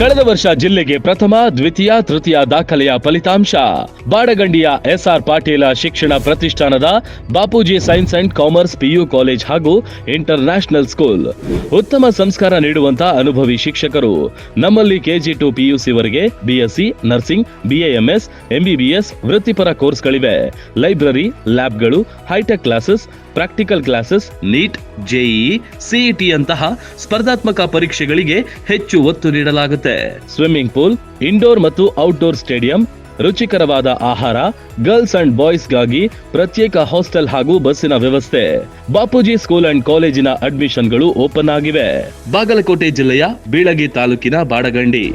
ಕಳೆದ ವರ್ಷ ಜಿಲ್ಲೆಗೆ ಪ್ರಥಮ, ದ್ವಿತೀಯ, ತೃತೀಯ ದಾಖಲೆಯ ಫಲಿತಾಂಶ. ಬಾಡಗಂಡಿಯ ಎಸ್ಆರ್ ಪಾಟೀಲ ಶಿಕ್ಷಣ ಪ್ರತಿಷ್ಠಾನದ Bapuji science and commerce PU college ಹಾಗೂ ಇಂಟರ್ ನ್ಯಾಷನಲ್ ಸ್ಕೂಲ್. ಉತ್ತಮ ಸಂಸ್ಕಾರ ನೀಡುವಂತಹ ಅನುಭವಿ ಶಿಕ್ಷಕರು. ನಮ್ಮಲ್ಲಿ ಕೆಜಿ ಟು ಪಿಯುಸಿ ವರೆಗೆ ಬಿಎಸ್ಸಿ, ನರ್ಸಿಂಗ್, ಬಿಎಎಂಎಸ್, ಎಂಬಿಬಿಎಸ್ ವೃತ್ತಿಪರ ಕೋರ್ಸ್ಗಳಿವೆ. Library, ಲ್ಯಾಬ್ಗಳು, hi tech classes, practical classes, NEET JEE CET ಅಂತಹ ಸ್ಪರ್ಧಾತ್ಮಕ ಪರೀಕ್ಷೆಗಳಿಗೆ ಹೆಚ್ಚು ಒತ್ತು ನೀಡಲಾಗುತ್ತೆ. ಸ್ವಿಮ್ಮಿಂಗ್ ಪೂಲ್ ಇಂಡೋರ್ ಮತ್ತು ಔಟ್ಡೋರ್ ಸ್ಟೇಡಿಯಂ ರುಚಿಕರವಾದ ಆಹಾರ ಗರ್ಲ್ಸ್ ಅಂಡ್ ಬಾಯ್ಸ್ಗಾಗಿ ಪ್ರತ್ಯೇಕ ಹಾಸ್ಟೆಲ್ ಹಾಗೂ ಬಸ್ಸಿನ ವ್ಯವಸ್ಥೆ. ಬಾಪೂಜಿ ಸ್ಕೂಲ್ ಅಂಡ್ ಕಾಲೇಜಿನ ಅಡ್ಮಿಷನ್ಗಳು ಓಪನ್ ಆಗಿವೆ. ಬಾಗಲಕೋಟೆ ಜಿಲ್ಲೆಯ ಬೀಳಗಿ ತಾಲೂಕಿನ Badagandi.